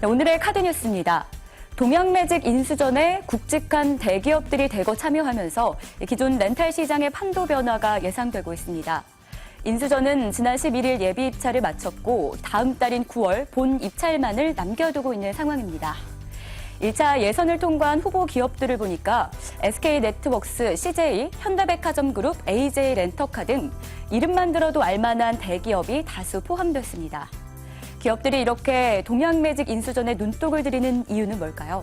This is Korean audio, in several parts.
네, 오늘의 카드뉴스입니다. 동양매직 인수전에 굵직한 대기업들이 대거 참여하면서 기존 렌탈 시장의 판도 변화가 예상되고 있습니다. 인수전은 지난 11일 예비 입찰을 마쳤고 다음 달인 9월 본 입찰만을 남겨두고 있는 상황입니다. 1차 예선을 통과한 후보 기업들을 보니까 SK네트웍스, CJ, 현대백화점 그룹, AJ 렌터카 등 이름만 들어도 알만한 대기업이 다수 포함됐습니다. 기업들이 이렇게 동양매직 인수전에 눈독을 들이는 이유는 뭘까요?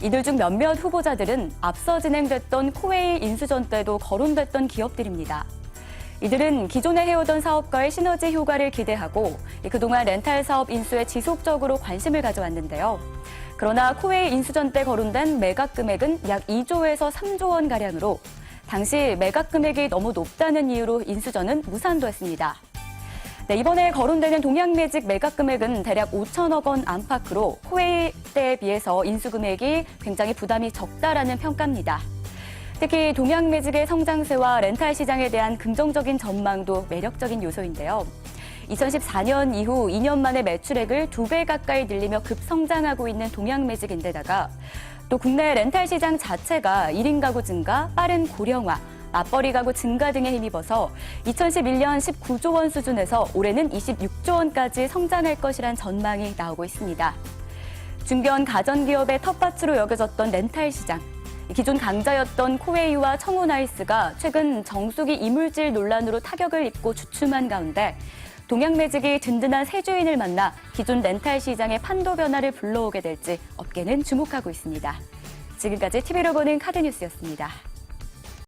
이들 중 몇몇 후보자들은 앞서 진행됐던 코웨이 인수전 때도 거론됐던 기업들입니다. 이들은 기존에 해오던 사업과의 시너지 효과를 기대하고 그동안 렌탈 사업 인수에 지속적으로 관심을 가져왔는데요. 그러나 코웨이 인수전 때 거론된 매각 금액은 약 2조에서 3조 원 가량으로 당시 매각 금액이 너무 높다는 이유로 인수전은 무산됐습니다. 네, 이번에 거론되는 동양매직 매각 금액은 대략 5천억 원 안팎으로 코웨이 때에 비해서 인수 금액이 굉장히 부담이 적다라는 평가입니다. 특히 동양매직의 성장세와 렌탈 시장에 대한 긍정적인 전망도 매력적인 요소인데요. 2014년 이후 2년 만에 매출액을 두배 가까이 늘리며 급성장하고 있는 동양매직인데다가 또 국내 렌탈 시장 자체가 1인 가구 증가, 빠른 고령화, 맞벌이 가구 증가 등에 힘입어서 2011년 19조 원 수준에서 올해는 26조 원까지 성장할 것이란 전망이 나오고 있습니다. 중견 가전기업의 텃밭으로 여겨졌던 렌탈 시장. 기존 강자였던 코웨이와 청호나이스가 최근 정수기 이물질 논란으로 타격을 입고 주춤한 가운데 동양매직이 든든한 새 주인을 만나 기존 렌탈 시장의 판도 변화를 불러오게 될지 업계는 주목하고 있습니다. 지금까지 TV로 보는 카드뉴스였습니다.